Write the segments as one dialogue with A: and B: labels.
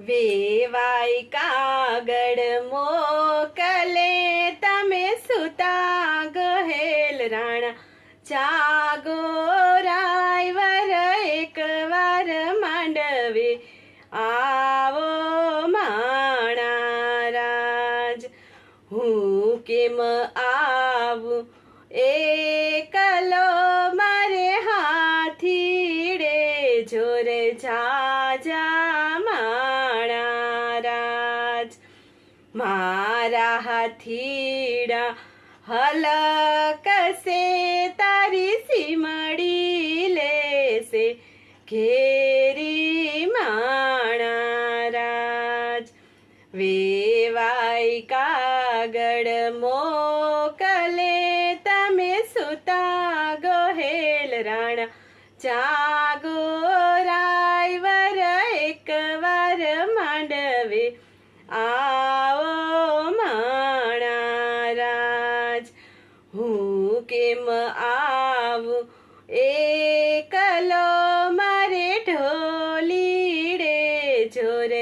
A: વેવાય કાગળ મોકલે તમે સુતા ગહેલ રાણા. જાગો રાયવર એકવાર માંડવે. આવો માણા રાજ, હું કેમ આવું? એકલો મારે હાથીડે જોરે જાજા મારા હાથીડા હલકસે તારી સીમડી લેશે? ઘેરી માણા રાજ વેવાય કાગળ મોકલે તમે સુતા ગોહેલ રાણા. જાગો રાયવર એકવાર માંડવે. આવો હું કેમ આવું? એકલો મારે ઢોલીડે જોર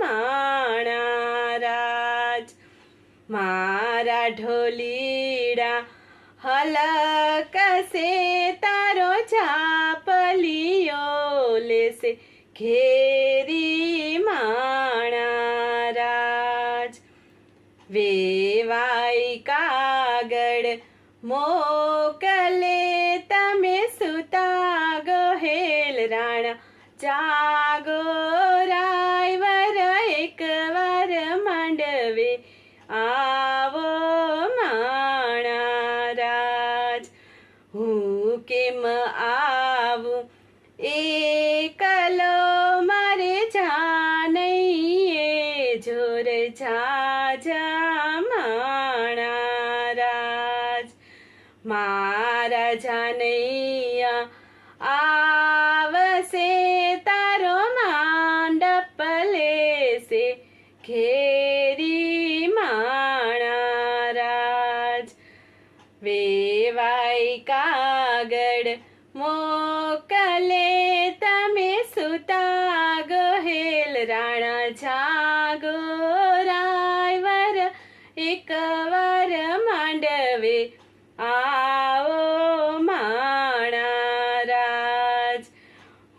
A: માણા રાજ. મારા ઢોલીડા હલકસે તારો ચાપલિયો લેશે. ઘેરી કાગળ મોકલે તમે સુતા ગહેલ રાણા. જાગો રાયવર એકવાર માંડવે. આવો માણા રાજ, હું કેમ આવું? એકલો મારે જાનૈયે, જોર જા માણા જાનૈયા, આવશે તારો માંડપ લેશે ઘેરી માણા રાજ વેવાય કાગળ મોકલે તમે સુતા ગોહેલ રાણા જાગો રાયવર એકવાર માંડવે આવો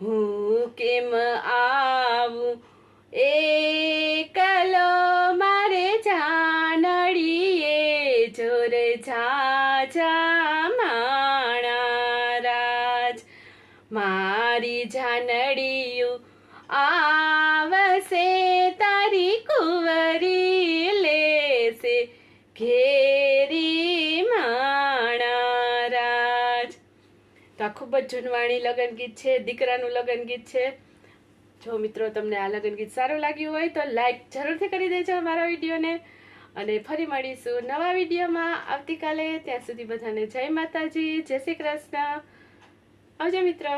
A: હું કેમ આવું? એ કલો મારે જાનડીએ જોર જાજા માણા રાજ. મારી જાનડિયું આવશે તો આ ખૂબ જ જૂનવાણી લગ્ન ગીત છે, દીકરાનું લગ્ન ગીત છે. જો મિત્રો તમને આ લગ્ન ગીત સારું લાગ્યું હોય તો લાઈક જરૂરથી કરી દેજો મારા વિડીયોને. અને ફરી મળીશું નવા વિડીયોમાં. આવતીકાલે ત્યાં સુધી બધાને જય માતાજી, જય શ્રી કૃષ્ણ. આવજો મિત્રો.